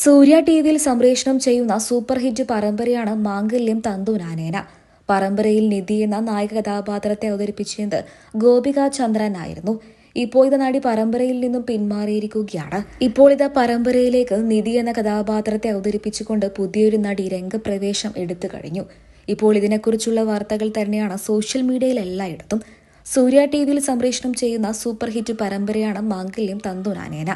സൂര്യ ടിവിയിൽ സംപ്രേഷണം ചെയ്യുന്ന സൂപ്പർ ഹിറ്റ് പരമ്പരയാണ് മാംഗല്യം തന്തുനാനേന പരമ്പരയിൽ നിധി എന്ന നായക കഥാപാത്രത്തെ അവതരിപ്പിച്ചത് ഗോപിക ചന്ദ്രൻ ആയിരുന്നു. ഇപ്പോൾ ഇത് നടി പരമ്പരയിൽ നിന്നും പിന്മാറിയിരിക്കുകയാണ്. ഇപ്പോൾ ഇത് പരമ്പരയിലേക്ക് നിധി എന്ന കഥാപാത്രത്തെ അവതരിപ്പിച്ചുകൊണ്ട് പുതിയൊരു നടി രംഗപ്രവേശം എടുത്തു കഴിഞ്ഞു. ഇപ്പോൾ ഇതിനെക്കുറിച്ചുള്ള വാർത്തകൾ തന്നെയാണ് സോഷ്യൽ മീഡിയയിൽ എല്ലായിടത്തും. സൂര്യ ടിവിയിൽ സംപ്രേഷണം ചെയ്യുന്ന സൂപ്പർ ഹിറ്റ് പരമ്പരയാണ് മാംഗല്യം തന്തുനാനേന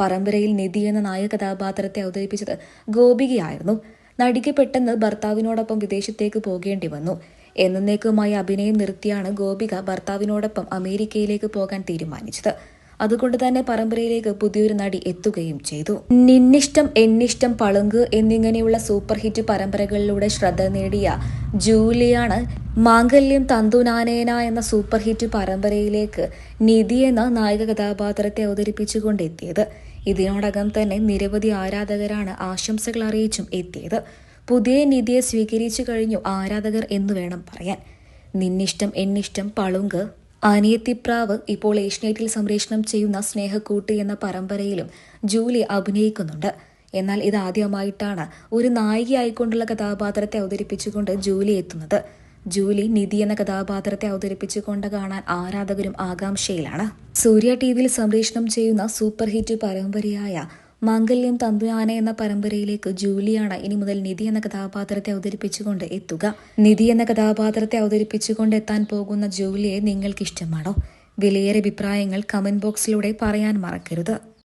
പരമ്പരയിൽ നിധി എന്ന നായക കഥാപാത്രത്തെ അവതരിപ്പിച്ചത് ഗോപികയായിരുന്നു. നടിക്ക് പെട്ടെന്ന് ഭർത്താവിനോടൊപ്പം വിദേശത്തേക്ക് പോകേണ്ടി വന്നു. എന്നേക്കുമായി അഭിനയം നിർത്തിയാണ് ഗോപിക ഭർത്താവിനോടൊപ്പം അമേരിക്കയിലേക്ക് പോകാൻ തീരുമാനിച്ചത്. അതുകൊണ്ട് തന്നെ പരമ്പരയിലേക്ക് പുതിയൊരു നടി എത്തുകയും ചെയ്തു. നിന്നിഷ്ടം എന്നിഷ്ടം പളുങ്ക് എന്നിങ്ങനെയുള്ള സൂപ്പർ ഹിറ്റ് പരമ്പരകളിലൂടെ ശ്രദ്ധ നേടിയ ജൂലിയാണ് മാംഗല്യം തന്തുനാനേന എന്ന സൂപ്പർ ഹിറ്റ് പരമ്പരയിലേക്ക് നിധി എന്ന നായിക കഥാപാത്രത്തെ അവതരിപ്പിച്ചുകൊണ്ടെത്തിയത്. ഇതിനോടകം തന്നെ നിരവധി ആരാധകരാണ് ആശംസകൾ അറിയിച്ചും എത്തിയത്. പുതിയ നിധിയെ സ്വീകരിച്ചു കഴിഞ്ഞു ആരാധകർ എന്ന് വേണം പറയാൻ. നിന്നിഷ്ടം എന്നിഷ്ടം പളുങ്ക് അനിയത്തിപ്രാവ് ഇപ്പോൾ ഏഷ്യനെറ്റിൽ സംപ്രേഷണം ചെയ്യുന്ന സ്നേഹക്കൂട്ട് എന്ന പരമ്പരയിലും ജൂലി അഭിനയിക്കുന്നുണ്ട്. എന്നാൽ ഇതാദ്യമായിട്ടാണ് ഒരു നായികയായിക്കൊണ്ടുള്ള കഥാപാത്രത്തെ അവതരിപ്പിച്ചുകൊണ്ട് ജൂലി എത്തുന്നത്. ജൂലി നിധി എന്ന കഥാപാത്രത്തെ അവതരിപ്പിച്ചുകൊണ്ട് കാണാൻ ആരാധകരും ആകാംക്ഷയിലാണ്. സൂര്യ ടി വിയിൽ സംപ്രേഷണം ചെയ്യുന്ന സൂപ്പർ ഹിറ്റ് പരമ്പരയായ മാംഗല്യം തമ്പുരാന എന്ന പരമ്പരയിലേക്ക് ജൂലിയാണ് ഇനി മുതൽ നിധി എന്ന കഥാപാത്രത്തെ അവതരിപ്പിച്ചുകൊണ്ട് എത്തുക. നിധി എന്ന കഥാപാത്രത്തെ അവതരിപ്പിച്ചുകൊണ്ട് എത്താൻ പോകുന്ന ജൂലിയെ നിങ്ങൾക്ക് ഇഷ്ടമാണോ വിലയേറെ അഭിപ്രായങ്ങൾ കമന്റ് ബോക്സിലൂടെ പറയാൻ മറക്കരുത്.